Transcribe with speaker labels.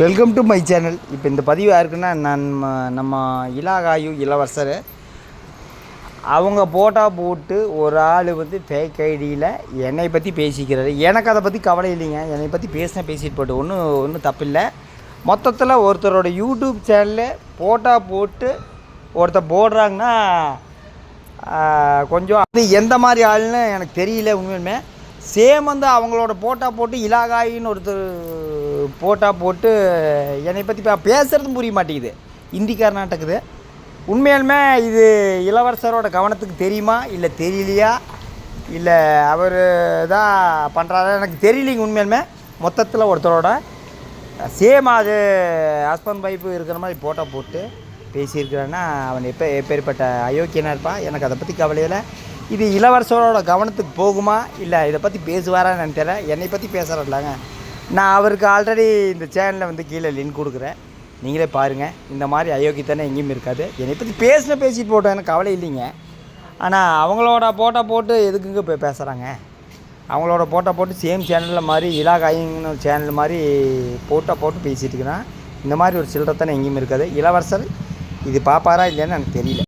Speaker 1: Welcome to my channel இப்போ இந்த பதிவு யாருக்குன்னா நம்ம நம்ம இலாகாயு இளவரசர். அவங்க போட்டா போட்டு ஒரு ஆள் வந்து ஃபேக் ஐடியில் என்னை பற்றி பேசிக்கிறாரு. எனக்கு அதை பற்றி கவலை இல்லைங்க. என்னை பற்றி பேசினா பேசிட்டு போட்டு ஒன்றும் ஒன்றும் தப்பில்லை. மொத்தத்தில் ஒருத்தரோட யூடியூப் சேனலில் போட்டா போட்டு ஒருத்தர் போடுறாங்கன்னா கொஞ்சம் அது எந்த மாதிரி ஆளுன்னு எனக்கு தெரியல உண்மையுமே சேம் வந்து அவங்களோட போட்டா போட்டு இலாகாயின்னு ஒருத்தர் போட்டால் போட்டு என்னை பற்றி பேசுகிறதும் புரிய மாட்டேங்குது. ஹிந்தி கர்நாடகுது உண்மையாலுமே இது இளவரசரோட கவனத்துக்கு தெரியுமா? இல்லை தெரியலையா? இல்லை அவர் தான் பண்ணுறாரா எனக்கு தெரியலைங்க உண்மையாலுமே. மொத்தத்தில் ஒருத்தரோட சேம் அது ஹஸ்பண்ட் பைப்பு இருக்கிற மாதிரி போட்டோ போட்டு பேசியிருக்கிறான்னா அவன் எப்போ எப்பேற்பட்ட அயோக்கியனாக இருப்பான் எனக்கு அதை பற்றி கவலையில் இது இளவரசரோட கவனத்துக்கு போகுமா? இல்லை இதை பற்றி பேசுவாரான்னு நினைக்கிறேன் தெரியல. என்னை பற்றி பேசுகிறதில்லாங்க நான் அவருக்கு ஆல்ரெடி இந்த சேனலில் வந்து கீழே லிங்க் கொடுக்குறேன். நீங்களே பாருங்கள் இந்த மாதிரி அயோக்கியத்தானே எங்கேயும் இருக்காது. என்னை பற்றி பேசின பேசிட்டு போட்டோம். எனக்கு கவலை இல்லைங்க. ஆனால் அவங்களோட போட்டோ போட்டு எதுக்குங்க இப்போ பேசுகிறாங்க அவங்களோட போட்டோ போட்டு சேம் சேனலில் மாதிரி இலாகாயின்னு ஒரு சேனல் மாதிரி போட்டோ போட்டு பேசிகிட்டு இருக்கிறான். இந்த மாதிரி ஒரு சில்லறத்தானே எங்கேயும் இருக்காது. இளவரசர் இது பாப்பாரா இல்லைன்னு எனக்கு தெரியல.